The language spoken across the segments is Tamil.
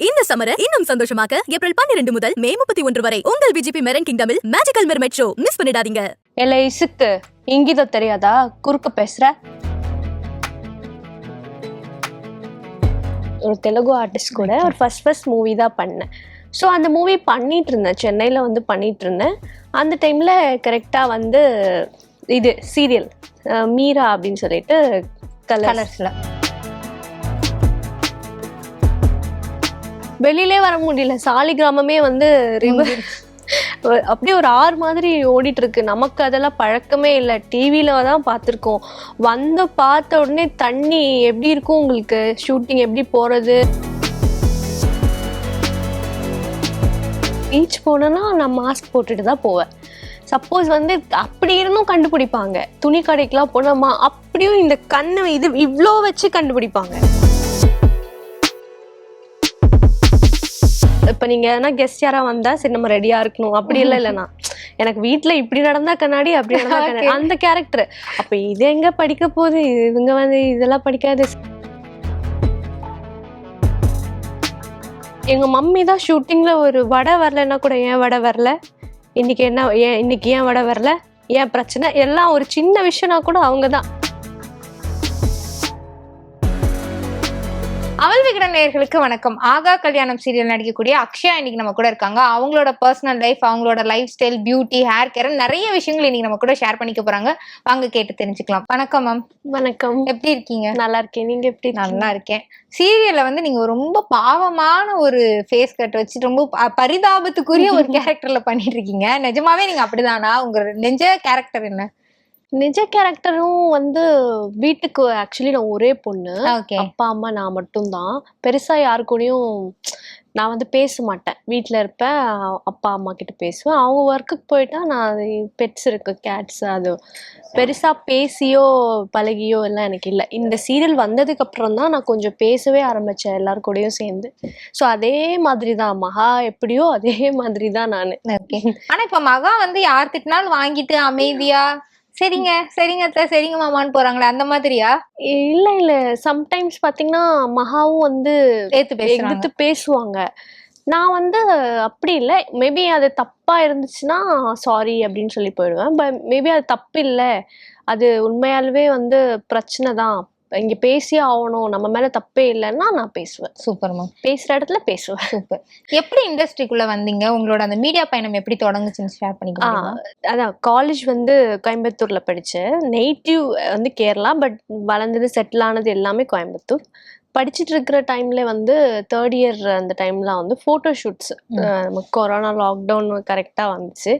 இந்த சமர இன்னும் சந்தோஷமாக்க ஏப்ரல் பன்னிரண்டு முதல் மே முப்பத்தி ஒன்று வரை உங்கள் விஜிபி மெரன் கிங்டமில் மேஜிக்கல் மெர்மெட் ஷோ மிஸ் பண்ணிடாதீங்க. இல்லை இசுக்கு இங்கிதம் தெரியாதா? குறுக்க பேசுற? ஒரு தெலுங்கு ஆர்டிஸ்ட் கூட ஒரு ஃபர்ஸ்ட் ஃபர்ஸ்ட் மூவி தான் பண்ணேன். ஸோ அந்த மூவி பண்ணிட்டு இருந்தேன் சென்னையில் வந்து பண்ணிட்டு இருந்தேன் அந்த டைமில் கரெக்டாக வந்து இது சீரியல் மீரா அப்படின்னு சொல்லிட்டு கலர் கலர்ஸ்ல வெளியிலே வர முடியல. சாலி கிராமமே வந்து river- அப்படியே ஒரு ஆறு மாதிரி ஓடிட்டு இருக்கு நமக்கு அதெல்லாம் பழக்கமே இல்லை. டிவியில தான் பார்த்துருக்கோம். வந்து பார்த்த உடனே தண்ணி எப்படி இருக்கும் உங்களுக்கு? ஷூட்டிங் எப்படி போறது? பீச் போனேன்னா நான் மாஸ்க் போட்டுட்டு தான் போவேன். சப்போஸ் வந்து அப்படி இருந்தும் கண்டுபிடிப்பாங்க. துணி கடைக்கெல்லாம் போனோமா? அப்படியும் இந்த கண்ணு இது இவ்வளோ வச்சு கண்டுபிடிப்பாங்க. இப்போ நீங்கள் எதனா கெஸ்ட் யாரா வந்தா சரி நம்ம ரெடியாக இருக்கணும். அப்படி இல்லை இல்லைண்ணா எனக்கு வீட்டில் இப்படி நடந்தா கண்ணாடி அப்படி நடந்தா கண்ணாடி. அந்த கேரக்டர் அப்போ இது எங்க படிக்க போகுது? இவங்க வந்து இதெல்லாம் படிக்காது. எங்க மம்மி தான் ஷூட்டிங்ல ஒரு வடை வரலன்னா கூட ஏன் வடை வரல? இன்னைக்கு என்ன ஏன் இன்னைக்கு ஏன் வடை வரல? ஏன் பிரச்சனை? எல்லாம் ஒரு சின்ன விஷயம்னா கூட அவங்க தான். அவல் விகடன் நேயர்களுக்கு வணக்கம். ஆகா கல்யாணம் சீரியல் நடிக்கக்கூடிய அக்ஷயா இன்னைக்கு நம்ம கூட இருக்காங்க. அவங்களோட பர்சனல் லைஃப் அவங்களோட life style beauty hair care நிறைய விஷயங்கள் இன்னைக்கு நம்ம கூட ஷேர் பண்ணிக்க போறாங்க. வாங்க கேட்டு தெரிஞ்சுக்கலாம். வணக்கம் மேம் வணக்கம். எப்படி இருக்கீங்க? நல்லா இருக்கேன். நீங்க எப்படி? நல்லா இருக்கேன். சீரியல்ல வந்து நீங்க ரொம்ப பாவமான ஒரு ஃபேஸ் கட் வச்சு ரொம்ப பரிதாபத்துக்குரிய ஒரு கேரக்டர்ல பண்ணிட்டு இருக்கீங்க. நிஜமாவே நீங்க அப்படிதானா? உங்க நெஞ்ச கேரக்டர் என்ன? நிஜ கேரக்டரும் வந்து வீட்டுக்கு ஆக்சுவலி நான் ஒரே பொண்ணு. அப்பா அம்மா நான் மட்டும்தான். பெருசா யாரு கூடயும் நான் வந்து பேச மாட்டேன். வீட்டில் இருப்பேன் அப்பா அம்மா கிட்ட பேசுவேன். அவங்க ஒர்க்குக்கு போயிட்டா நான் பெட்ஸ் இருக்கு கேட்ஸ் அது. பெருசா பேசியோ பழகியோ எல்லாம் எனக்கு இல்லை. இந்த சீரியல் வந்ததுக்கு அப்புறம் தான் நான் கொஞ்சம் பேசவே ஆரம்பிச்சேன் எல்லார் கூடயும் சேர்ந்து. ஸோ அதே மாதிரி தான் மகா எப்படியோ அதே மாதிரி தான் நான். ஓகே. ஆனா இப்ப மகா வந்து யார் திட்டினாலும் வாங்கிட்டு அமைதியா சரிங்க சரிங்க அத்தை சரிங்க மாமான்னு போறாங்களே அந்த மாதிரியா? இல்லை இல்லை. சம்டைம்ஸ் பார்த்தீங்கன்னா மகாவும் வந்து ஏத்து எதிர்த்து பேசுவாங்க. நான் வந்து அப்படி இல்லை. மேபி அது தப்பா இருந்துச்சுன்னா சாரி அப்படின்னு சொல்லி போயிடுவேன். பட் மேபி அது தப்பு இல்லை. அது உண்மையாலுமே வந்து பிரச்சனை தான். இங்க பேசியே ஆகணும். நம்ம மேல தப்பே இல்லைன்னா நான் பேசுவேன். சூப்பர் மேம் பேசுற இடத்துல பேசுவேன். சூப்பர். எப்படி இண்டஸ்ட்ரிக்குள்ள வந்தீங்க? உங்களோட அந்த மீடியா பயணம் எப்படி தொடங்குச்சுன்னு ஷேர் பண்ணிக்கலாம் அதான் காலேஜ் வந்து கோயம்புத்தூர்ல படித்தேன் நெய்டிவ் வந்து கேரளா பட் வளர்ந்தது செட்டில் ஆனது எல்லாமே கோயம்புத்தூர். படிச்சுட்டு இருக்கிற டைம்ல வந்து தேர்ட் இயர் அந்த டைம்ல வந்து ஃபோட்டோ ஷூட்ஸ் நம்ம கொரோனா லாக்டவுன் கரெக்டாக வந்துச்சு.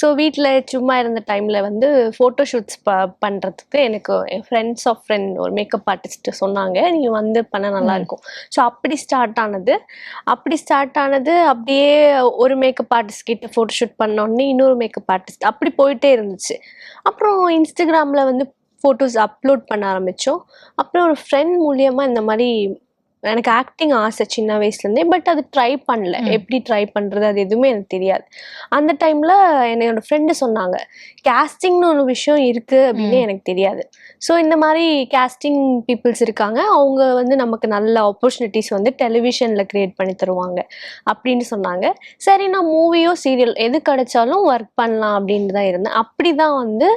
ஸோ வீட்டில் சும்மா இருந்த டைமில் வந்து ஃபோட்டோ ஷூட்ஸ் ப பண்ணுறதுக்கு எனக்கு என் ஃப்ரெண்ட்ஸ் ஆஃப் ஃப்ரெண்ட் ஒரு மேக்கப் ஆர்டிஸ்ட் சொன்னாங்க நீங்கள் வந்து பண்ண நல்லா ம். இருக்கும். ஸோ அப்படி ஸ்டார்ட் ஆனது. அப்படி ஸ்டார்ட் ஆனது அப்படியே ஒரு மேக்கப் ஆர்டிஸ்ட் கிட்ட ஃபோட்டோ ஷூட் பண்ண உடனே இன்னொரு மேக்கப் ஆர்டிஸ்ட் அப்படி போயிட்டே இருந்துச்சு. அப்புறம் இன்ஸ்டாகிராமில் வந்து ஃபோட்டோஸ் அப்லோட் பண்ண ஆரம்பித்தோம் அப்புறம் ஒரு ஃப்ரெண்ட் மூலியமாக இந்த மாதிரி எனக்கு ஆக்டிங் ஆசை சின்ன வயசுலேருந்தே பட் அது ட்ரை பண்ணல. எப்படி ட்ரை பண்ணுறது அது எதுவுமே எனக்கு தெரியாது. அந்த டைமில் என்னோட ஃப்ரெண்டு சொன்னாங்க கேஸ்டிங்னு ஒரு விஷயம் இருக்குது அப்படின்னு. எனக்கு தெரியாது. ஸோ இந்த மாதிரி கேஸ்டிங் பீப்புள்ஸ் இருக்காங்க. அவங்க வந்து நமக்கு நல்ல ஆப்பர்ச்சுனிட்டிஸ் வந்து டெலிவிஷனில் க்ரியேட் பண்ணி தருவாங்க அப்படின்னு சொன்னாங்க. சரி நான் மூவியோ சீரியல் எது கிடைச்சாலும் ஒர்க் பண்ணலாம் அப்படின்னு தான் இருந்தேன். அப்படி தான் வந்து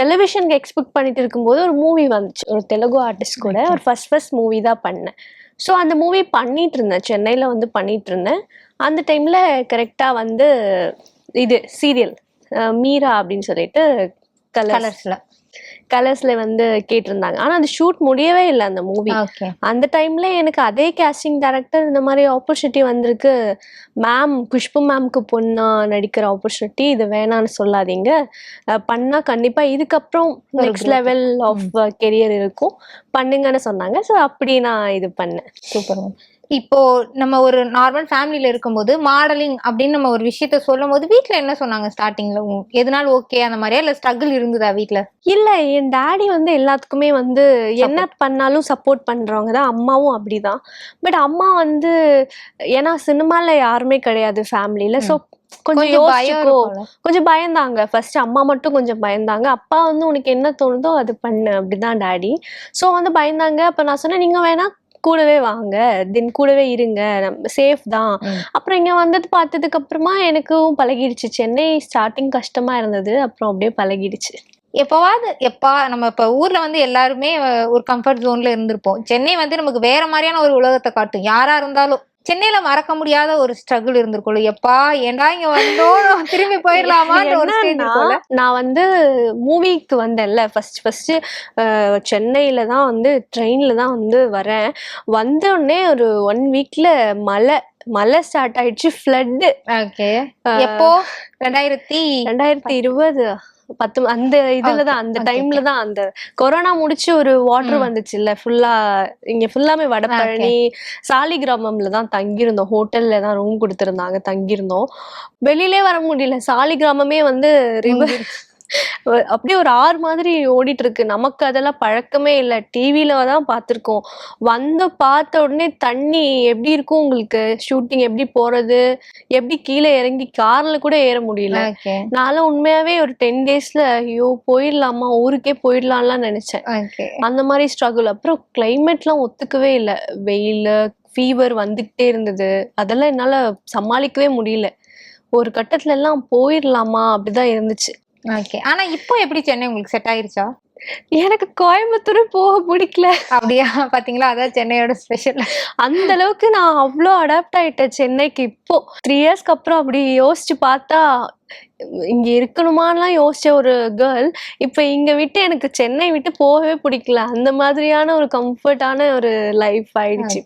டெலிவிஷனுக்கு எக்ஸ்பெக்ட் பண்ணிட்டு இருக்கும்போது ஒரு மூவி வந்துச்சு. ஒரு தெலுங்கு ஆர்டிஸ்ட் கூட ஒரு ஃபர்ஸ்ட் ஃபர்ஸ்ட் மூவி தான் பண்ணேன். ஸோ அந்த மூவி பண்ணிட்டு இருந்தேன். சென்னையில் வந்து பண்ணிட்டு இருந்தேன். அந்த டைமில் கரெக்டாக வந்து இது சீரியல் மீரா அப்படின்னு சொல்லிட்டு கலர் கலர்ஸ்ல கலர்ஸ்ல வந்து கேட்டிருந்தாங்க. ஆனால் அந்த ஷூட் முடியவே இல்லை அந்த மூவி அந்த டைம்ல எனக்கு அதே கேஸ்டிங் டைரக்டர் இந்த மாதிரி ஆப்பர்ச்சுனிட்டி வந்திருக்கு. மேம் குஷ்பு மேம்க்கு பொண்ணா நடிக்கிற ஆப்பர்ச்சுனிட்டி இது வேணான்னு சொல்லாதீங்க. பண்ணா கண்டிப்பா இதுக்கப்புறம் நெக்ஸ்ட். லெவல் ஆஃப் கெரியர் இருக்கும். பண்ணுங்கன்னு சொன்னாங்க. ஸோ அப்படி நான் இது பண்ணேன். சூப்பர் மேம் இப்போ நம்ம ஒரு நார்மல் ஃபேமிலில இருக்கும்போது மாடலிங் அப்படின்னு நம்ம ஒரு விஷயத்த சொல்லும் போது வீட்ல என்ன சொன்னாங்க ஸ்டார்டிங்ல எதனால ஓகே அந்த மாதிரியா? இல்ல ஸ்ட்ரகிள் இருந்ததா வீட்ல? இல்ல என் டாடி வந்து எல்லாத்துக்குமே வந்து என்ன பண்ணாலும் சப்போர்ட் பண்றவங்க தான். அம்மாவும் அப்படிதான். பட் அம்மா வந்து ஏன்னா சினிமால யாருமே கிடையாது ஃபேமிலியில ஸோ கொஞ்சம் யோசிச்சுக்கோ. கொஞ்சம் பயந்தாங்க. ஃபர்ஸ்ட் அம்மா மட்டும் கொஞ்சம் பயந்தாங்க. அப்பா வந்து உனக்கு என்ன தோணுதோ அது பண்ணு அப்படிதான் டாடி ஸோ வந்து பயந்தாங்க. அப்போ நான் சொன்னேன் நீங்க வேணா கூடவே வாங்க தென் கூடவே இருங்க நம்ம சேஃப் தான். அப்புறம் இங்க வந்தது பார்த்ததுக்கு அப்புறமா எனக்கும் பழகிடுச்சு. சென்னை ஸ்டார்டிங் கஷ்டமா இருந்தது அப்புறம் அப்படியே பழகிடுச்சு. எப்பவாவது எப்பா நம்ம இப்ப ஊர்ல வந்து எல்லாருமே ஒரு கம்ஃபர்ட் ஜோன்ல இருந்திருப்போம். சென்னை வந்து நமக்கு வேற மாதிரியான ஒரு உலகத்தை காட்டும். யாரா இருந்தாலும். சென்னையில மறக்க முடியாத ஒரு ஸ்ட்ரகிள் இருந்திருக்கும்ல எப்பா ஏன்டா இங்க வந்தோம்? திரும்பி இருக்கும்ல. நான் வந்து மூவிக்கு வந்தேன்ல. ஃபர்ஸ்ட் ஃபர்ஸ்ட் சென்னையில தான் வந்து ட்ரெயின்ல தான் வந்து வரேன். வந்த உடனே ஒரு ஒன் வீக்ல மழை மழை ஸ்டார்ட் ஆயிடுச்சு ஃப்ளட்டு ஓகே எப்போ? ரெண்டாயிரத்தி ரெண்டாயிரத்தி இருபது. பத்து அந்த இதுல தான் அந்த டைம்ல தான் அந்த கொரோனா முடிச்சு ஒரு வாட்டர். வந்துச்சு இல்ல ஃபுல்லா இங்க ஃபுல்லாமே வடபழனி சாலிகிராமம்ல தான் தங்கியிருந்தோம். ஹோட்டல்ல தான் ரூம் கொடுத்திருந்தாங்க தங்கியிருந்தோம். வெளியிலே வர முடியல சாலிகிராமமே வந்து river- அப்படியே ஒரு ஆறு மாதிரி ஓடிட்டு இருக்கு நமக்கு அதெல்லாம் பழக்கமே இல்லை. டிவியில தான் பார்த்துருக்கோம். வந்து பார்த்த உடனே தண்ணி எப்படி இருக்கும் உங்களுக்கு? ஷூட்டிங் எப்படி போறது? எப்படி கீழே இறங்கி கார்ல கூட ஏற முடியல. ஓகே நான்லாம் உண்மையாவே ஒரு டென் டேஸ்ல ஐயோ போயிடலாமா? ஊருக்கே போயிடலாம்லாம் நினைச்சேன். அந்த மாதிரி ஸ்ட்ரகிள் அப்புறம் கிளைமேட்லாம் ஒத்துக்கவே இல்லை. வெயில் ஃபீவர் வந்துகிட்டே இருந்தது. அதெல்லாம் என்னால சமாளிக்கவே முடியல. ஒரு கட்டத்துல எல்லாம் போயிடலாமா? அப்படிதான் இருந்துச்சு. ஓகே ஆனா இப்போ எப்படி சென்னை உங்களுக்கு செட் ஆயிருச்சா? எனக்கு கோயம்புத்தூர் போக பிடிக்கல. அப்படியா? பாத்தீங்களா? அதான் சென்னையோட ஸ்பெஷல் அந்த அளவுக்கு நான் அவ்வளோ அடாப்ட் ஆயிட்டேன் சென்னைக்கு இப்போ. த்ரீ இயர்ஸ்க்கு அப்புறம் அப்படி யோசிச்சு பார்த்தா இங்க இருக்கணுமான்லாம் யோசிச்ச ஒரு கேர்ள் இப்போ இங்க விட்டு எனக்கு சென்னை விட்டு போகவே பிடிக்கல. அந்த மாதிரியான ஒரு கம்ஃபர்டான ஒரு லைஃப் ஆயிடுச்சு.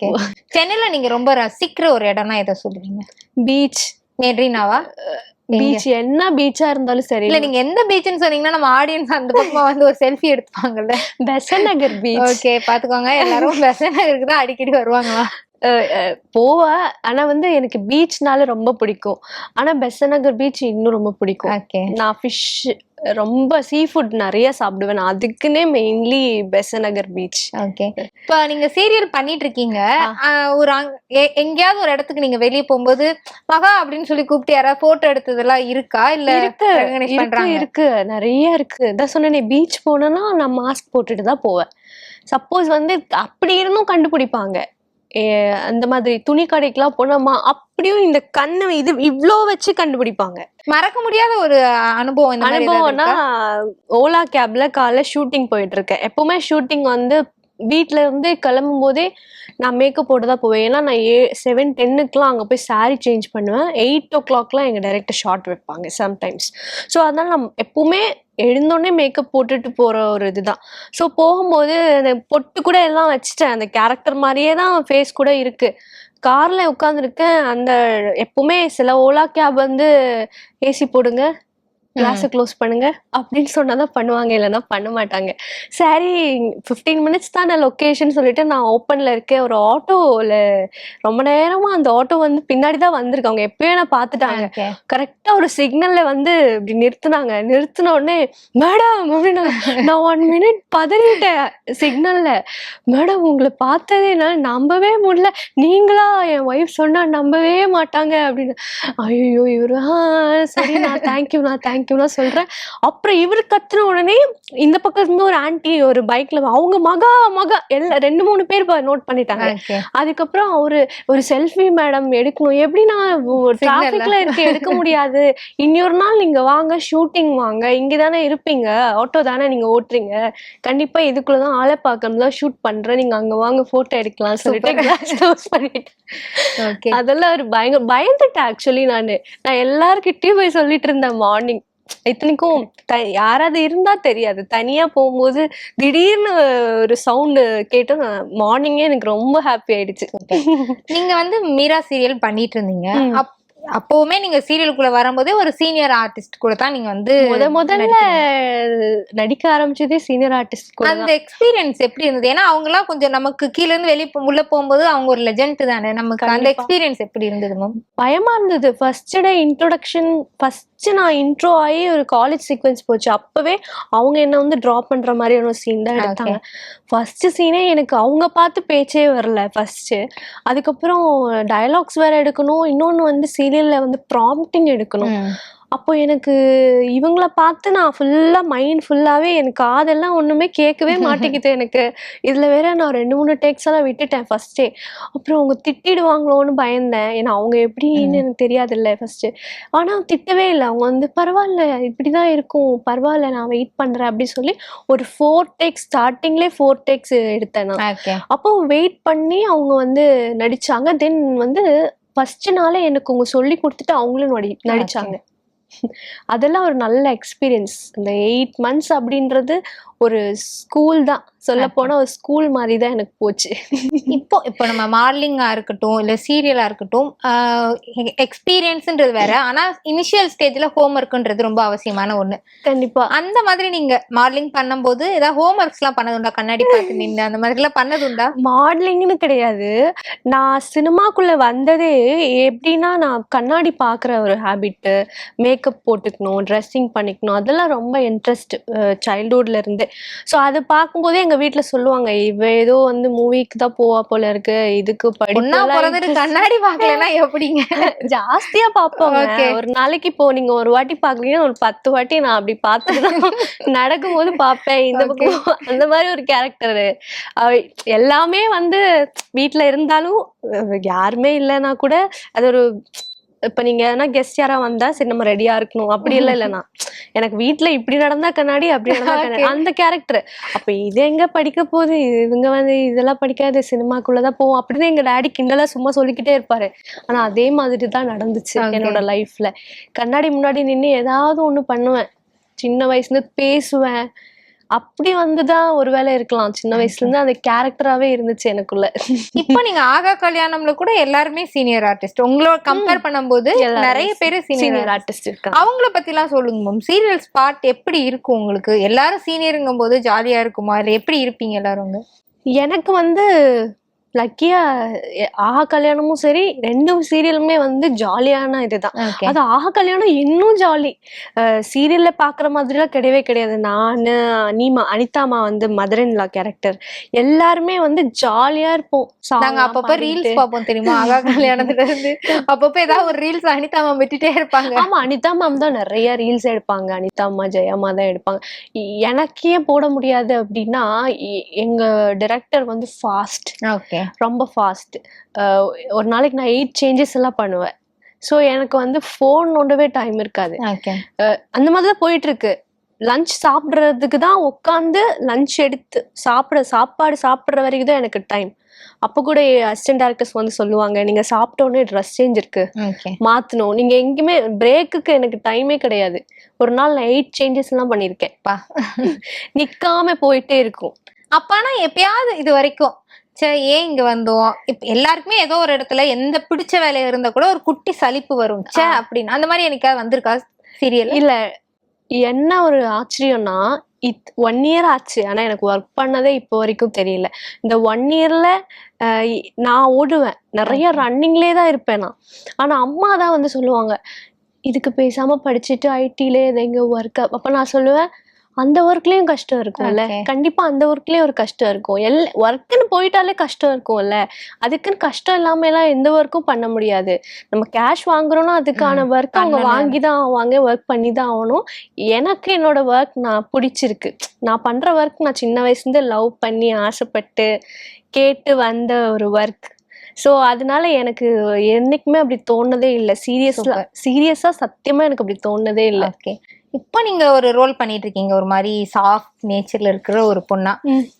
சென்னையில நீங்க ரொம்ப ரசிக்கிற ஒரு இடம்னா எதை சொல்லுவீங்க பீச் மெட்ரினாவா எங்க? பீச் என்ன பீச்சா இருந்தாலும் சரி. இல்ல நீங்க எந்த பீச்னு சொன்னீங்கன்னா நம்ம ஆடியன்ஸ் அந்த பக்கமா வந்து ஒரு செல்ஃபி எடுத்துப்பாங்கல்ல. பெசன் நகர் பீச் ஓகே பாத்துக்கோங்க. எல்லாரும் பெசநகருக்கு தான் அடிக்கடி வருவாங்களா? போவேன் ஆனா வந்து எனக்கு பீச்னால ரொம்ப பிடிக்கும். ஆனா பெசன் நகர் பீச் இன்னும் ரொம்ப பிடிக்கும். நான் ஃபிஷ் ரொம்ப சீ ஃபுட் நிறைய சாப்பிடுவேன். அதுக்குன்னே mainly Besant Nagar beach okay இப்ப நீங்க சீரியல் பண்ணிட்டு இருக்கீங்க ஒரு எங்கேயாவது ஒரு இடத்துக்கு நீங்க வெளியே போகும்போது மகா அப்படின்னு சொல்லி கூப்பிட்டு யாராவது போட்டோ எடுத்ததெல்லாம் இருக்கா? இல்ல இருக்கு. இருக்கு நிறைய இருக்கு. இதான் சொன்னேனே பீச் போனேன்னா நான் மாஸ்க் போட்டுட்டு தான் போவேன். சப்போஸ் வந்து அப்படி இருந்தும் கண்டுபிடிப்பாங்க. அந்த மாதிரி துணி கடைக்கெல்லாம் போனோமா அப்படியும் இந்த கண்ணு இது இவ்ளோ வச்சு கண்டுபிடிப்பாங்க மறக்க முடியாத ஒரு அனுபவம் அனுபவம்னா? ஓலா கேப்ல காலைல ஷூட்டிங் போயிட்டு இருக்கேன் எப்பவுமே ஷூட்டிங் வந்து வீட்டில் இருந்து கிளம்பும் போதே நான் மேக்கப் போட்டு தான் போவேன். ஏன்னா நான் ஏ செவன் டென்னுக்குலாம் அங்கே போய் saree சேஞ்ச் பண்ணுவேன். எயிட் ஓ கிளாக்லாம் எங்கள் டைரக்டர் ஷார்ட் வைப்பாங்க சம்டைம்ஸ் ஸோ அதனால் நான் எப்போவுமே எழுந்தோடனே மேக்கப் போட்டுட்டு போகிற ஒரு இதுதான். ஸோ போகும்போது அந்த பொட்டு கூட எல்லாம் வச்சுட்டேன். அந்த கேரக்டர் மாதிரியே தான் ஃபேஸ் கூட இருக்குது காரில் உட்காந்துருக்கேன் அந்த எப்போவுமே சில ஓலா கேப் வந்து ஏசி போடுங்க. கிளாஸை க்ளோஸ் பண்ணுங்க. அப்படின்னு சொன்னாதான் பண்ணுவாங்க இல்லைன்னா பண்ண மாட்டாங்க. சரி ஃபிஃப்டீன் மினிட்ஸ் தான் லொக்கேஷன் சொல்லிட்டு நான் ஓப்பன்ல இருக்கேன். ஒரு ஆட்டோவில் ரொம்ப நேரமா அந்த ஆட்டோ வந்து பின்னாடி தான் வந்திருக்கு. அவங்க எப்பயும் நான் பார்த்துட்டாங்க. Okay. கரெக்டா ஒரு சிக்னல்ல வந்து இப்படி நிறுத்துனாங்க. நிறுத்தின உடனே மேடம் அப்படின்னு நான் ஒன் மினிட் பதறிட்டேன் சிக்னல்ல மேடம் உங்களை பார்த்ததே என்னால நம்பவே முடியல. நீங்களா என் ஒய்ஃப் சொன்னா நம்பவே மாட்டாங்க. அப்படின்னு. ஐயோ இவரு சரி நான் தேங்க்யூ நான் தேங்க்யூனா சொல்றேன். அப்புறம் இவரு கத்துன உடனே இந்த பக்கம் இருந்து ஒரு ஆன்ட்டி ஒரு பைக்ல அவங்க மகா மகா எல்லா ரெண்டு மூணு பேர் நோட் பண்ணிட்டாங்க. அதுக்கப்புறம் அவரு ஒரு செல்ஃபி மேடம் எடுக்கணும். எப்படி நான் டிராஃபிக்ல இருக்க எடுக்க முடியாது. இன்னொரு நாள் நீங்க வாங்க ஷூட்டிங் வாங்க. இங்க தானே இருப்பீங்க. ஆட்டோ தானே நீங்க ஓட்டுறீங்க. கண்டிப்பா இதுக்குள்ளதான் தான் ஷூட் பண்றேன். நீங்க அங்க வாங்க போட்டோ எடுக்கலாம் சொல்லிட்டு. அதெல்லாம் ஒரு பயங்கர பயந்துட்டேன் ஆக்சுவலி நானு. நான் எல்லார்கிட்டயும் போய் சொல்லிட்டு இருந்தேன் மார்னிங் இத்தனைக்கும் த யாராவது இருந்தா தெரியாது. தனியா போகும்போது திடீர்னு ஒரு சவுண்டு கேட்டு நான் மார்னிங்கே எனக்கு ரொம்ப ஹாப்பி ஆயிடுச்சு. நீங்க வந்து மீரா சீரியல் பண்ணிட்டு இருந்தீங்க. அப்- அப்பவுமே நீங்க சீரியலுக்குள்ள வரும்போதே ஒரு சீனியர் ஆர்டிஸ்ட் கூட தான் நீங்க வந்து முத முதல்ல. நடிக்க ஆரம்பிச்சதே சீனியர் ஆர்டிஸ்ட் கூட அந்த எக்ஸ்பீரியன்ஸ் எப்படி இருந்தது? ஏன்னா அவங்க எல்லாம் கொஞ்சம் நமக்கு கீழ இருந்து வெளிய உள்ள போகும்போது அவங்க ஒரு லெஜெண்ட் தானே. நமக்கு அந்த. எக்ஸ்பீரியன்ஸ் எப்படி இருந்தது மேம் பயமா இருந்தது. ஃபர்ஸ்ட் டே இன்ட்ரோடக்ஷன் ஃபர்ஸ்ட் நான் இன்ட்ரோ ஆகி ஒரு காலேஜ் சீக்வன்ஸ் போச்சு. அப்பவே அவங்க என்ன வந்து ட்ரா பண்ற மாதிரியான ஒரு சீன் தான் எடுத்தாங்க. ஃபர்ஸ்ட் சீனே எனக்கு அவங்க பார்த்து பேச்சே வரல. ஃபர்ஸ்ட் அதுக்கப்புறம் டயலாக்ஸ் வேற எடுக்கணும். இன்னொன்னு வந்து சீரியல்ல வந்து ப்ராம்ப்டிங் எடுக்கணும். அப்போ எனக்கு இவங்கள பார்த்து நான் ஃபுல்லாக மைண்ட் ஃபுல்லாகவே எனக்கு காதெல்லாம் ஒன்றுமே கேட்கவே மாட்டேங்குது எனக்கு. இதில் வேற நான் ரெண்டு மூணு டேக்ஸ் எல்லாம் விட்டுட்டேன் ஃபஸ்ட்டே அப்புறம் அவங்க திட்டிடுவாங்களோன்னு பயந்தேன். ஏன்னா அவங்க எப்படின்னு எனக்கு தெரியாதுல்ல ஃபஸ்ட்டு ஆனால் திட்டவே இல்லை. அவங்க வந்து பரவாயில்ல இப்படி தான் இருக்கும். பரவாயில்ல நான் வெயிட் பண்ணுறேன் அப்படி சொல்லி ஒரு ஃபோர் டேக்ஸ் ஸ்டார்டிங்லேயே ஃபோர் டேக்ஸ் எடுத்தேன் நான். அப்போ வெயிட் பண்ணி அவங்க வந்து நடிச்சாங்க. தென் வந்து ஃபர்ஸ்ட் நாளே எனக்கு அவங்க சொல்லி கொடுத்துட்டு அவங்களும் நடி நடிச்சாங்க. அதெல்லாம் ஒரு நல்ல எக்ஸ்பீரியன்ஸ் இந்த எயிட் மந்த்ஸ் அப்படின்றது ஒரு ஸ்கூல் தான். சொல்ல போனா ஒரு ஸ்கூல் மாதிரி தான் எனக்கு போச்சு. இப்போ இப்போ நம்ம மாடலிங்கா இருக்கட்டும் இல்ல சீரியலா இருக்கட்டும் எக்ஸ்பீரியன்ஸ்ன்றது வேற. ஆனா இனிஷியல் ஸ்டேஜ்ல ஹோம் ஒர்க்ன்றது ரொம்ப அவசியமான ஒண்ணு. கண்டிப்பா. அந்த மாதிரி நீங்க மாடலிங் பண்ணும்போது ஏதாவது ஹோம் ஒர்க்ஸ் எல்லாம் பண்ணதுண்டா? கண்ணாடி பார்த்து நின்று அந்த மாதிரி எல்லாம் பண்ணதுண்டா? மாடலிங்னு கிடையாது. நான் சினிமாக்குள்ள வந்ததே எப்படின்னா நான் கண்ணாடி பார்க்குற ஒரு ஹேபிட்டு மேக்கப் போட்டுக்கணும் ட்ரெஸ்ஸிங் பண்ணிக்கணும் அதெல்லாம் ரொம்ப இன்ட்ரெஸ்ட் சைல்ட்ஹுட்ல இருந்து. ஸோ அது பார்க்கும்போதே எங்க வீட்ல சொல்லுவாங்க இவ ஏதோ வந்து மூவிக்கு தான் போவா போல இருக்கு. இதுக்கு படிப்பு கண்ணாடி பார்க்கலன்னா எப்படிங்க? ஜாஸ்தியா பார்ப்போங்க. ஒரு நாளைக்கு இப்போ நீங்க ஒரு வாட்டி பாக்குறீங்கன்னா ஒரு பத்து வாட்டி நான் அப்படி பார்த்துட்டு நடக்கும்போது பார்ப்பேன். இந்த பக்கம் அந்த மாதிரி ஒரு கேரக்டர் எல்லாமே வந்து வீட்ல இருந்தாலும் யாருமே இல்லைன்னா கூட அது ஒரு இப்ப நீங்க எதனா கெஸ்ட் யாரா வந்தா சரி நம்ம ரெடியா இருக்கணும். அப்படி எல்லாம் இல்லைண்ணா. எனக்கு வீட்ல இப்படி நடந்தா கண்ணாடி அப்படி நடந்தா கண்ணாடி. Okay. அந்த கேரக்டர் அப்ப இது எங்க படிக்க போகுது? இவங்க வந்து இதெல்லாம் படிக்காது சினிமாக்குள்ளதான் போவோம். அப்படின்னு எங்க டாடி கிண்டலா சும்மா சொல்லிக்கிட்டே இருப்பாரு. ஆனா அதே மாதிரி தான் நடந்துச்சு. என்னோட லைஃப்ல கண்ணாடி முன்னாடி நின்று ஏதாவது ஒண்ணு பண்ணுவேன். சின்ன வயசுல இருந்து பேசுவேன். அப்படி வந்துதான் ஒருவேளை இருக்கலாம். சின்ன வயசுல இருந்து அந்த கேரக்டராவே இருந்துச்சு எனக்குள்ள. இப்போ நீங்க ஆகா கல்யாணம்ல கூட எல்லாருமே சீனியர் ஆர்டிஸ்ட் உங்களோட கம்பேர் பண்ணும்போது நிறைய பேரு சீனியர் ஆர்டிஸ்ட் இருக்காங்க. அவங்கள பத்தி எல்லாம் சொல்லுங்க மேம் சீரியல் ஸ்பாட் எப்படி இருக்கும் உங்களுக்கு? எல்லாரும் சீனியருங்கும் போது ஜாலியா இருக்குமா? இல்ல எப்படி இருப்பீங்க எல்லாரும்? எனக்கு வந்து லக்கியா ஆஹா கல்யாணமும் சரி ரெண்டு சீரியலுமே வந்து ஜாலியான இதுதான். அது ஆஹா கல்யாணம் இன்னும் ஜாலி. சீரியல்ல பாக்குற மாதிரிலாம் கிடையவே கிடையாது. நானு அனிமா அனிதாமா வந்து மதுரன்லா கேரக்டர் எல்லாருமே வந்து ஜாலியா இருப்போம். நாங்க அப்பப்ப. ரீல்ஸ் பார்ப்போம் தெரியுமா? ஆகா கல்யாணத்துல இருந்து. அப்பப்ப ஏதாவது ஒரு ரீல்ஸ் அனிதா மேம் விட்டுட்டே இருப்பாங்க. ஆமா அனிதா மேம் தான் நிறைய ரீல்ஸ் எடுப்பாங்க. அனிதா அம்மா ஜெயம்மா தான் எடுப்பாங்க. எனக்கே போட முடியாது அப்படின்னா எங்க டைரக்டர் வந்து ஃபாஸ்ட் ஓகே. ரொம்ப ஃபாஸ்ட் ஒரு நாளைக்கு நான் எயிட் சேஞ்சஸ் எல்லாம் பண்ணுவேன். ஸோ எனக்கு வந்து ஃபோன் நோண்டவே டைம் இருக்காது. அந்த மாதிரி தான் போயிட்டு இருக்கு லஞ்ச் சாப்பிட்றதுக்கு தான் உட்காந்து லஞ்ச் எடுத்து சாப்பிட சாப்பாடு சாப்பிட்ற வரைக்கும் தான் எனக்கு டைம் அப்போ கூட அசிஸ்டன்ட் டேரக்டர்ஸ் வந்து சொல்லுவாங்க நீங்க சாப்பிட்ட உடனே ட்ரெஸ் சேஞ்ச் இருக்கு. மாத்தணும். நீங்க எங்கேயுமே பிரேக்குக்கு எனக்கு டைமே கிடையாது. ஒரு நாள் நான் எயிட் சேஞ்சஸ் எல்லாம் பண்ணியிருக்கேன். பா. நிக்காம போயிட்டே இருக்கும். அப்பானா எப்பயாவது இது வரைக்கும் சே ஏன் இங்க வந்தோம்? இப்ப எல்லாருக்குமே ஏதோ ஒரு இடத்துல எந்த பிடிச்ச வேலையா இருந்தா கூட ஒரு குட்டி சலிப்பு வரும். சே. அப்படின்னு. அந்த மாதிரி எனக்காவது வந்திருக்கா சீரியல்? இல்ல என்ன ஒரு ஆச்சரியம்னா இத் ஒன் இயர் ஆச்சு. ஆனா எனக்கு ஒர்க் பண்ணதே இப்போ வரைக்கும் தெரியல. இந்த ஒன் இயர்ல நான் ஓடுவேன். நிறைய Okay. ரன்னிங்லேயே தான் இருப்பேன் நான். ஆனா அம்மா தான் வந்து சொல்லுவாங்க இதுக்கு பேசாம படிச்சுட்டு ஐடிலே எங்க ஒர்க் அப்ப நான் சொல்லுவேன் அந்த ஒர்க்லயும் கஷ்டம் இருக்கும்ல. கண்டிப்பா அந்த ஒர்க்லயும் ஒரு கஷ்டம் இருக்கும். எல் ஒர்க்குன்னு போயிட்டாலே கஷ்டம் இருக்கும்ல. அதுக்குன்னு கஷ்டம் இல்லாம எல்லாம் எந்த ஒர்க்கும் பண்ண முடியாது. நம்ம கேஷ் வாங்குறோம்னா அதுக்கான ஒர்க் அவங்க. வாங்கி தான் ஆவாங்க ஒர்க் பண்ணி தான் ஆகணும். எனக்கு என்னோட ஒர்க் நான் பிடிச்சிருக்கு. நான் பண்ற ஒர்க் நான் சின்ன வயசுலேருந்து லவ் பண்ணி ஆசைப்பட்டு கேட்டு வந்த ஒரு ஒர்க் ஸோ அதனால எனக்கு என்னைக்குமே அப்படி தோணுனதே இல்லை. சீரியஸ்ல Super. சீரியஸா சத்தியமா எனக்கு அப்படி தோணுனதே இல்லை. ஓகே இப்போ நீங்க ஒரு ரோல் பண்ணிட்டு இருக்கீங்க ஒரு மாதிரி சாஃப்ட் நேச்சர்ல இருக்கிற ஒரு பொண்ணா.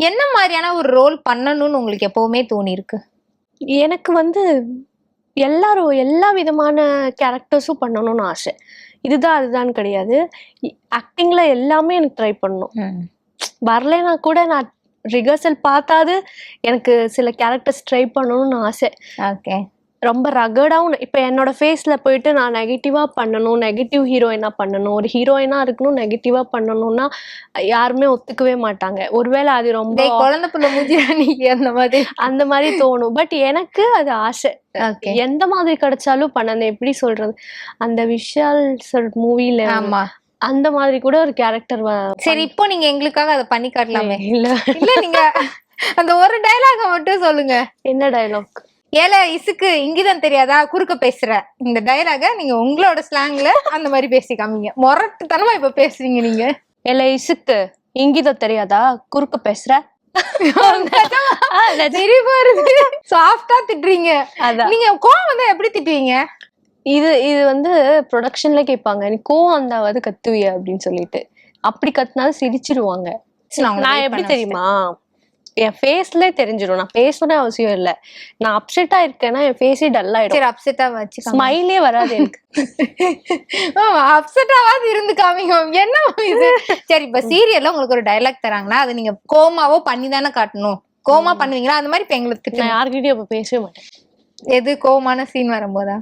என்ன மாதிரியான ஒரு ரோல் பண்ணணும்னு உங்களுக்கு எப்பவுமே தோணி இருக்கு எனக்கு வந்து எல்லாரும் எல்லா விதமான கேரக்டர்ஸும் பண்ணணும்னு ஆசை. இதுதான் அதுதான் கிடையாது. ஆக்டிங்ல எல்லாமே எனக்கு ட்ரை பண்ணணும். வரலைன்னா கூட நான் ரிஹர்சல் பார்த்தாது எனக்கு சில கேரக்டர்ஸ் ட்ரை பண்ணணும்னு ஆசை. ஓகே ரொம்ப ரகடாகவும் இப்போ என்னோட ஃபேஸில் போயிட்டு நான் நெகட்டிவாக பண்ணணும் நெகட்டிவ் ஹீரோயினாக பண்ணணும் ஒரு ஹீரோயினாக இருக்கணும் நெகட்டிவாக பண்ணணும்னா யாருமே ஒத்துக்கவே மாட்டாங்க. ஒருவேளை அது ரொம்ப குழந்தை புள்ள மூஞ்சி நீங்க அந்த மாதிரி. அந்த மாதிரி தோணும். பட் எனக்கு அது ஆசை. எந்த மாதிரி கிடைச்சாலும் பண்ணணும். எப்படி சொல்றது? அந்த விஷால் சார் மூவில ஆமா. அந்த மாதிரி கூட ஒரு கேரக்டர் சரி இப்போ நீங்க எங்களுக்காக அதை பண்ணி காட்டலாமே. இல்ல. இல்ல நீங்க அந்த ஒரு டயலாக மட்டும் சொல்லுங்க. என்ன டயலாக் ஏல இசுக்கு இங்கிதான் தெரியாதா? குறுக்க பேசுற இந்த டயலாக நீங்க உங்களோட ஸ்லாங்ல அந்த மாதிரி பேசி காமிங்க முரட்டுத்தனமா இப்ப பேசுறீங்க நீங்க. இல்ல இசுக்கு இங்கிதம் தெரியாதா? குறுக்க பேசுற? சாஃப்டா திட்டுறீங்க. நீங்க கோவம் வந்தா எப்படி திட்டுவீங்க? இது இது வந்து ப்ரொடக்ஷன்ல கேட்பாங்க. நீ கோவம் வந்தாவது கத்துவிய? அப்படின்னு சொல்லிட்டு. அப்படி கத்துனாலும் சிரிச்சிருவாங்க. சரி, நான் எப்படி தெரியுமா? என் ஃபேஸ்ல தெரிஞ்சிடும். நான் பேசணும்னு அவசியம் இல்ல. நான் அப்செட்டா இருக்கேன்னா என் ஃபேஸே டல் ஆயிடும். சரி அப்செட்டா வச்சு ஸ்மைலே வராது எனக்கு. அப்செட்டாவாது இருந்து காமிங்க. என்ன இது? சரி இப்ப சீரியல்ல உங்களுக்கு ஒரு டயலாக் தராங்கன்னா அது நீங்க கோமாவோ பண்ணி தானே காட்டணும். கோமா பண்ணுவீங்களா? அந்த மாதிரி இப்ப எங்களுக்கு. நான் யார்கிட்டயும் அப்ப பேசவே மாட்டேன். எது? கோவமான சீன் வரும்போதா?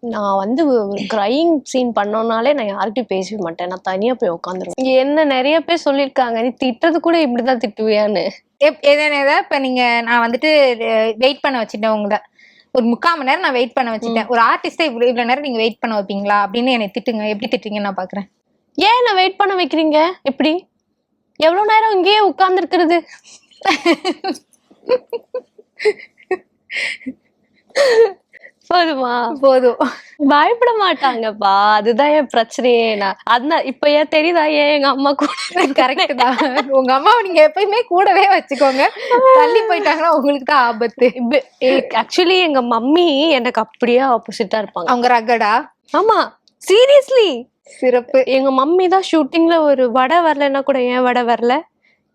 நான் வந்து ஒரு கிரைங் சீன் பண்ணோம்னாலே நான் யார்கிட்டயும் பேசவே மாட்டேன். நான் தனியா போய் உட்காந்துருவேன் என்ன நிறைய பேர் சொல்லியிருக்காங்க. நீ திட்டுறது கூட இப்படிதான் திட்டுவியான்னு. எப்- எதனா எதா இப்ப நீங்க நான் வந்துட்டு வெயிட் பண்ண வச்சுட்டேன் உங்களை. ஒரு முக்கால் மணி நேரம் நான் வெயிட் பண்ண வச்சுட்டேன். ஒரு ஆர்டிஸ்டை இவ்வளவு இவ்வளவு நேரம் நீங்க வெயிட் பண்ண வைப்பீங்களா? அப்படின்னு என்னை திட்டுங்க. எப்படி திட்டுறீங்கன்னு நான் பாக்குறேன். ஏன் நான் வெயிட் பண்ண வைக்கிறீங்க? எப்படி? எவ்வளவு நேரம் இங்கேயே உட்கார்ந்துருக்கிறது? போதுமா? போதும். பயப்பட மாட்டாங்கப்பா அதுதான் என் பிரச்சனையே. நான் அதான் இப்ப ஏன் தெரியுதா? ஏன் எங்க அம்மா கூட கரெக்ட் தான். உங்க அம்மாவை நீங்க எப்பயுமே கூடவே வச்சுக்கோங்க. தள்ளி போயிட்டாங்கன்னா உங்களுக்கு தான் ஆபத்து. ஆக்சுவலி எங்க மம்மி எனக்கு அப்படியே ஆப்போசிட்டா இருப்பாங்க. அவங்க ரகடா? ஆமா. சீரியஸ்லி சிறப்பு. எங்க மம்மி தான் ஷூட்டிங்ல ஒரு வடை வரலன்னா கூட ஏன் வடை வரல?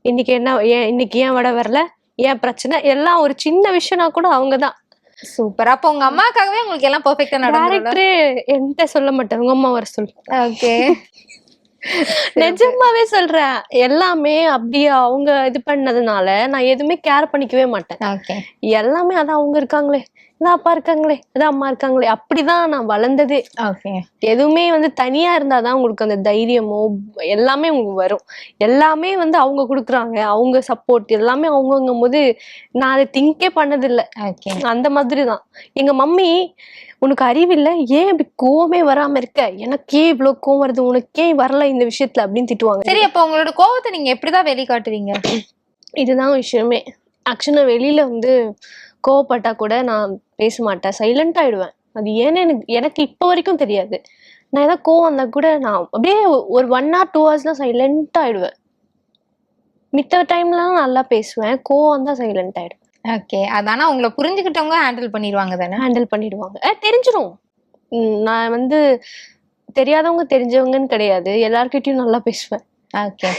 இன்னைக்கு என்ன ஏன் இன்னைக்கு ஏன் வடை வரல? ஏன் பிரச்சனை? எல்லாம் ஒரு சின்ன விஷயம்னா கூட அவங்கதான் சூப்பர். அப்ப உங்க அம்மாக்காகவே உங்களுக்கு எல்லாம் பெர்ஃபெக்ட்டா நடந்துரும் டேரக்டரே என்கிட்ட சொல்ல மாட்டேன் உங்க அம்மா வர சொல்லு ஓகே நிஜமாவே சொல்றேன். எல்லாமே அப்படியே அவங்க இது பண்ணதுனால நான் எதுவுமே கேர் பண்ணிக்கவே மாட்டேன். எல்லாமே அதான் அவங்க இருக்காங்களே. இதான் அப்பா இருக்காங்களே இதான் அம்மா இருக்காங்களே அப்படிதான் நான் வளர்ந்ததே. எதுவுமே வந்து தனியா இருந்தாதான் உங்களுக்கு அந்த தைரியமோ எல்லாமே உங்களுக்கு வரும். எல்லாமே வந்து அவங்க கொடுக்குறாங்க அவங்க சப்போர்ட் எல்லாமே அவங்கங்கும் போது நான் அதை திங்கே பண்ணதில்லை. அந்த மாதிரி தான் எங்க மம்மி உனக்கு அறிவில்லை ஏன் இப்படி கோவமே வராம இருக்க? எனக்கே இவ்வளவு கோவம் வருது உனக்கே வரல இந்த விஷயத்துல அப்படின்னு திட்டுவாங்க. சரி அப்ப உங்களோட கோவத்தை நீங்க எப்படிதான் வெளிக்காட்டுவீங்க? இதுதான் விஷயமே. ஆக்சுவலா வெளியில வந்து கோவப்பட்டா கூட நான் பேச மாட்டேன் சைலண்ட் ஆயிடுவேன். அது ஏன்னு எனக்கு எனக்கு இப்போ வரைக்கும் தெரியாது. நான் ஏதாவது கோவம் வந்தா கூட நான் அப்படியே ஒரு ஒன் ஆர் டூ ஹவர்ஸ்லாம் சைலண்ட் ஆயிடுவேன். மித்த டைம்லாம் நல்லா பேசுவேன். கோவம் வந்தா சைலண்ட் ஆயிடுவேன். ஓகே அதானா உங்களை புரிஞ்சுக்கிட்டவங்க ஹேண்டில் பண்ணிடுவாங்க தானே? ஹேண்டில் பண்ணிடுவாங்க. உம் நான் வந்து தெரியாதவங்க தெரிஞ்சவங்கன்னு கிடையாது. எல்லார்கிட்டயும் நல்லா பேசுவேன். ஓகே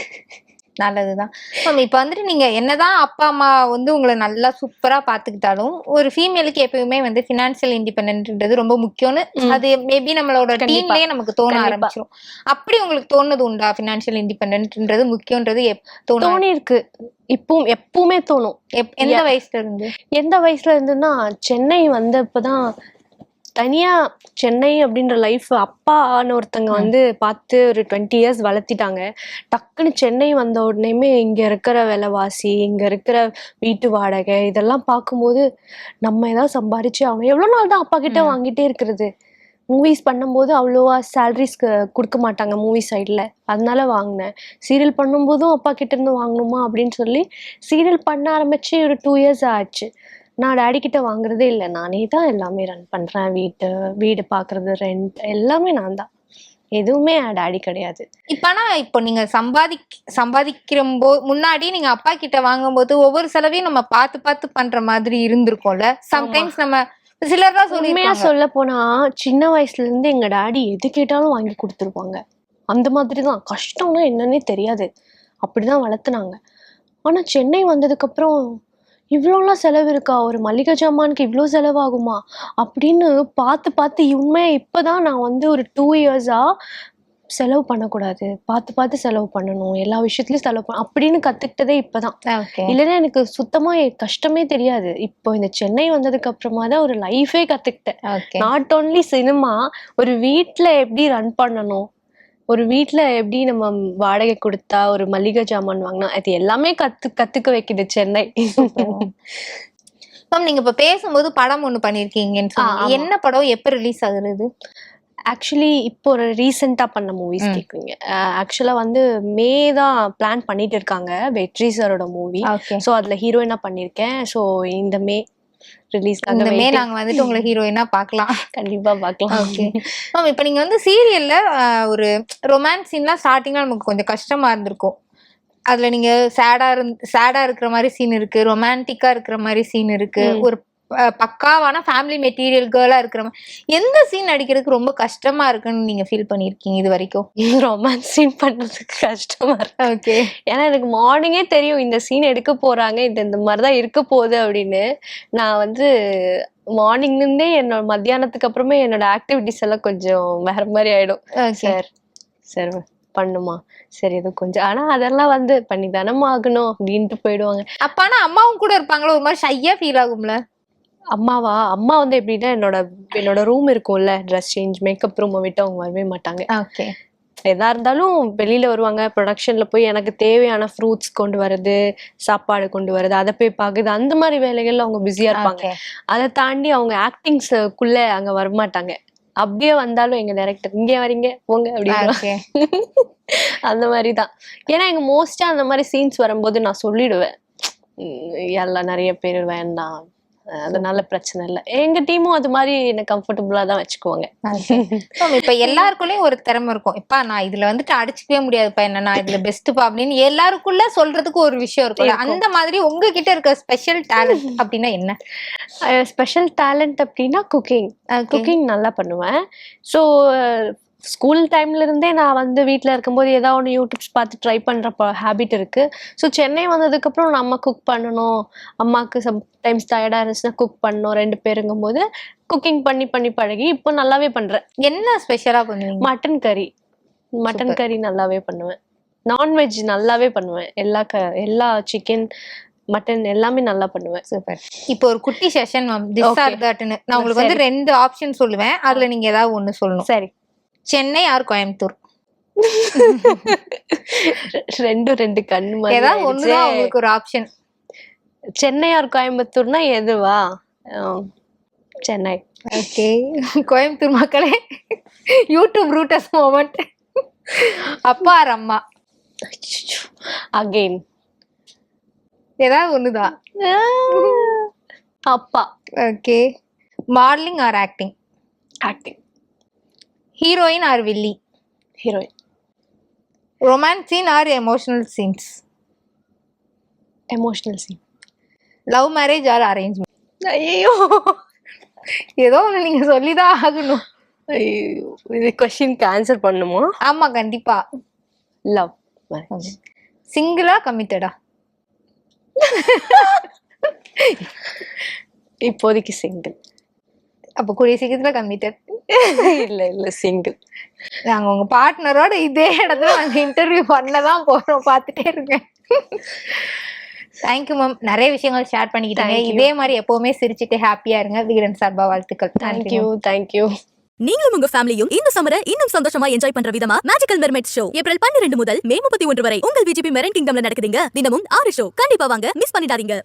நல்லதுதான் மேம் இப்போ வந்துட்டு நீங்க என்னதான் அப்பா அம்மா வந்து உங்களை நல்லா சூப்பரா பாத்துக்கிட்டாலும் ஒரு ஃபீமேலுக்கு எப்பயுமே வந்து ஃபினான்ஷியல் இண்டிபெண்டன்ட்ன்றது ரொம்ப முக்கியம்னு. அது மேபி நம்மளோட. டீம்லயே நமக்கு தோண கண்டிப்பா. ஆரம்பிச்சிரும் அப்படி உங்களுக்கு தோணுது உண்டா ஃபினான்ஷியல் இண்டிபெண்டன்ட்ன்றது முக்கியன்றது தோணி இருக்கு இப்பவும் எப்பவுமே தோணும் எந்த வயசுல இருந்து எந்த வயசுல இருந்துன்னா சென்னை வந்தப்பதான் தனியா சென்னை அப்படின்ற லைஃப் அப்பான்னு ஒருத்தங்க வந்து பார்த்து ஒரு டுவெண்ட்டி இயர்ஸ் வளர்த்திட்டாங்க. டக்குன்னு சென்னை வந்த உடனேமே இங்க இருக்கிற விலைவாசி இங்க இருக்கிற வீட்டு வாடகை இதெல்லாம் பார்க்கும்போது நம்ம ஏதாவது சம்பாரிச்சு ஆகணும் எவ்வளவு நாள் தான் அப்பா கிட்ட. வாங்கிட்டே இருக்கிறது. மூவிஸ் பண்ணும்போது அவ்வளோவா சேலரிஸ் கொடுக்க மாட்டாங்க மூவி சைடில் அதனால வாங்கினேன். சீரியல் பண்ணும்போதும் அப்பா கிட்ட இருந்து வாங்கணுமா அப்படின்னு சொல்லி சீரியல் பண்ண ஆரம்பிச்சு ஒரு டூ இயர்ஸ் ஆச்சு. நான் டேடி கிட்ட வாங்குறதே இல்லை. நானே தான் எல்லாமே ரன் பண்றேன். வீட்டு வீடு பார்க்கறது ரெண்ட் எல்லாமே நான் தான். எதுவுமே டேடி கிடையாது. இப்ப ஆனா இப்போ நீங்க சம்பாதி சம்பாதிக்கிற போ முன்னாடி நீங்க அப்பா கிட்ட வாங்கும்போது ஒவ்வொரு செலவையும் நம்ம பார்த்து பார்த்து பண்ற மாதிரி இருந்திருக்கும்ல? சம்டைம்ஸ் நம்ம சிலர்லாம் உண்மையா சொல்ல போனா சின்ன வயசுல இருந்து எங்க டாடி எது கேட்டாலும் வாங்கி கொடுத்துருவாங்க அந்த மாதிரி தான். கஷ்டம்னா என்னன்னே தெரியாது. அப்படிதான் வளர்த்துனாங்க. ஆனா சென்னை வந்ததுக்கு அப்புறம் இவ்வளோலாம் செலவு இருக்கா? ஒரு மளிகை ஜாமானுக்கு இவ்வளோ செலவாகுமா? அப்படின்னு பார்த்து பார்த்து உண்மையா இப்போதான் நான் வந்து ஒரு டூ இயர்ஸா செலவு பண்ணக்கூடாது. பார்த்து பார்த்து செலவு பண்ணணும். எல்லா விஷயத்துலயும் செலவு பண்ண அப்படின்னு கத்துக்கிட்டதே இப்பதான். ஓகே. இல்லைன்னா எனக்கு சுத்தமா எ- கஷ்டமே தெரியாது. இப்போ இந்த சென்னை வந்ததுக்கு அப்புறமா தான் ஒரு லைஃபே கத்துக்கிட்டேன். ஓகே. நாட் ஓன்லி சினிமா ஒரு வீட்ல எப்படி ரன் பண்ணணும்? ஒரு வீட்ல எப்படி நம்ம வாடகை கொடுத்தா ஒரு மளிகை ஜாமான் வாங்கினா அது எல்லாமே கத்து கத்துக்க வைக்குது சென்னை. மேம் நீங்க இப்ப பேசும்போது படம் ஒண்ணு பண்ணிருக்கீங்கன்னு. என்ன படம்? எப்ப ரிலீஸ் ஆகுறது? ஆக்சுவலி இப்போ ஒரு ரீசெண்டா பண்ண மூவிஸ் ம். கேக்குறீங்க. ஆக்சுவலா வந்து மே தான் பிளான் பண்ணிட்டு இருக்காங்க. வெற்றி சாரோட மூவி ஸோ அதுல ஹீரோயினா பண்ணியிருக்கேன் ஸோ இந்த மே ரிலீஸ்க்காக இந்த மே waiting. நாங்க வந்துட்டு உங்களை ஹீரோயினா பார்க்கலாம் கண்டிப்பா பார்க்கலாம் ஓகே மேம் இப்போ நீங்க வந்து சீரியல்ல ஒரு ரொமான்ஸ் சீன்லாம் ஸ்டார்டிங்ல நமக்கு கொஞ்சம் கஷ்டமா இருந்திருக்கும் அதுல நீங்க சேடா இருந் சேடா இருக்கிற மாதிரி சீன் இருக்கு ரொமான்டிக்கா இருக்கிற மாதிரி சீன் இருக்கு. ஒரு பக்காவான ஃபேமிலி மெட்டீரியல் கேர்லா இருக்கிற மாதிரி எந்த சீன் நடிக்கிறதுக்கு ரொம்ப கஷ்டமா இருக்குன்னு நீங்க ஃபீல் பண்ணிருக்கீங்க இது வரைக்கும்? ரொமான்ஸ் சீன் பண்றதுக்கு கஷ்டமா இருக்கு. ஓகே ஏன்னா எனக்கு மார்னிங்கே தெரியும் இந்த சீன் எடுக்க போறாங்க இது இந்த மாதிரி தான் இருக்க போகுது அப்படின்னு. நான் வந்து மார்னிங்ல இருந்தே என்னோட மத்தியானத்துக்கு அப்புறமே என்னோட ஆக்டிவிட்டிஸ் எல்லாம் கொஞ்சம் வேற மாதிரி ஆயிடும். சார் சார் பண்ணுமா? சரி இது கொஞ்சம். ஆனா அதெல்லாம் வந்து பண்ணி தானமா ஆகணும் அப்படின்ட்டு போயிடுவாங்க. அப்ப ஆனா அம்மாவும் கூட இருப்பாங்களா? ஒரு மாதிரி ஷையா ஃபீல் ஆகும்ல? அம்மாவா? அம்மா வந்து எப்படின்னா என்னோட என்னோட ரூம் இருக்கும்ல ட்ரெஸ் சேஞ்ச் மேக்கப் ரூமை விட்டு அவங்க வரவே மாட்டாங்க. ஓகே. எதா இருந்தாலும் வெளியில வருவாங்க. ப்ரொடக்ஷன்ல போய் எனக்கு தேவையான ஃப்ரூட்ஸ் கொண்டு வரது சாப்பாடு கொண்டு வரது அதை போய் பார்க்குது அந்த மாதிரி வேலைகள்ல அவங்க பிஸியா இருப்பாங்க. அதை தாண்டி அவங்க ஆக்டிங்ஸ்க்குள்ள அங்க வரமாட்டாங்க. அப்படியே வந்தாலும் எங்க டைரக்டர் இங்கே வரீங்க போங்க அப்படின்னு அந்த மாதிரி தான் ஏன்னா எங்க மோஸ்டா அந்த மாதிரி சீன்ஸ் வரும்போது நான் சொல்லிடுவேன். எல்லாம் நிறைய பேர் வேண்டாம். அதனால பிரச்சனை இல்லை. எங்க டீமும் அது மாதிரி என்ன கம்ஃபர்டபுளா தான் வச்சுக்குவாங்க. இப்ப எல்லாருக்குள்ளயும் ஒரு திறமை இருக்கும். இப்ப நான் இதுல வந்துட்டு அடிச்சுக்கவே முடியாதுப்பா என்ன நான் இதுல பெஸ்ட்பா அப்படின்னு எல்லாருக்குள்ள சொல்றதுக்கு ஒரு விஷயம் இருக்கும். அந்த மாதிரி உங்ககிட்ட இருக்க ஸ்பெஷல் டேலண்ட் அப்படின்னா என்ன? ஸ்பெஷல் டேலண்ட் அப்படின்னா குக்கிங் குக்கிங் குக்கிங் நல்லா பண்ணுவேன். ஸோ ஸ்கூல் டைம்ல இருந்தே நான் வந்து வீட்டில் இருக்கும்போது ஏதாவது ஒன்று யூடியூப்ஸ் பார்த்து ட்ரை பண்ணுற ஹேபிட் இருக்கு. ஸோ சென்னை வந்ததுக்கப்புறம் நம்ம குக் பண்ணணும். அம்மாவுக்கு சம்டைம்ஸ் டயர்டாக இருந்துச்சுன்னா குக் பண்ணணும். ரெண்டு பேருங்கும்போது குக்கிங் பண்ணி பண்ணி பழகி இப்போ நல்லாவே பண்ணுறேன் என்ன ஸ்பெஷலா பண்ணுவீங்க? மட்டன் கறி மட்டன். கறி நல்லாவே பண்ணுவேன். நான்வெஜ் நல்லாவே பண்ணுவேன். எல்லா க எல்லா சிக்கன் மட்டன் எல்லாமே நல்லா பண்ணுவேன். சூப்பர் இப்போ ஒரு குட்டி செஷன் மேம் திஸ். ஆர் தட்னு நான் உங்களுக்கு வந்து. ரெண்டு ஆப்ஷன் சொல்லுவேன். அதுல நீங்க ஏதாவது ஒண்ணு சொல்லணும். சரி. சென்னை ஆர் கோயம்புத்தூர்? ரெண்டும் ரெண்டு கண்ணு மாதிரி ஏதாவது ஒண்ணுதான். உங்களுக்கு ஒரு ஆப்ஷன் சென்னை ஆர் கோயம்புத்தூர்னா எதுவா? சென்னை. ஓகே கோயம்புத்தூர் மக்களே யூடியூப் ரூட்டஸ் மோமெண்ட் அப்பா ஆர் அம்மா. அகெயின் ஏதாவது ஒண்ணுதான் அப்பா. Okay modelling or acting acting heroine or Willy heroine romance scene or emotional scenes emotional scene love marriage or arrange ஐயோ ஏதோ ஒண்ணு நீங்க சொல்லிதான் ஆகணும். ஐயோ இது கொஸ்டினுக்கு ஆன்சர் பண்ணுமா? ஆமா கண்டிப்பா. லவ் சிங்கிளா கமிட்டடா இப்போதைக்கு சிங்கிள் அப்ப கூடிய சீக்கிரத்துல கமிட்டட் இல்ல இல்ல சிங்கிள் நாங்க உங்க பார்ட்னரோட இதே இடத்துல நாங்க இன்டர்வியூ பண்ணதான் போறோம். பார்த்துட்டே இருக்கேன். தேங்க்யூ மேம் நிறைய விஷயங்கள் ஷேர் பண்ணிக்கிட்டாங்க. இதே மாதிரி எப்பவுமே சிரிச்சுட்டு ஹாப்பியா இருங்க. விகடன் சார்பா வாழ்த்துக்கள். தேங்க்யூ தேங்க்யூ நீங்களும் உங்க ஃபேமிலியும் இந்த சம்மரை இன்னும் சந்தோஷமா என்ஜாய் பண்ற விதமா மேஜிக்கல் மெர்மெட் ஷோ ஏப்ரல் பன்னிரண்டு முதல் மே முப்பத்தி ஒன்று வரை உங்கள் விஜிபி மெரன் கிங்டம்ல நடக்குதுங்க. தினமும் ஆறு ஷோ கண்டிப்பா வாங்க. மிஸ் பண்ணிடாதீங்க.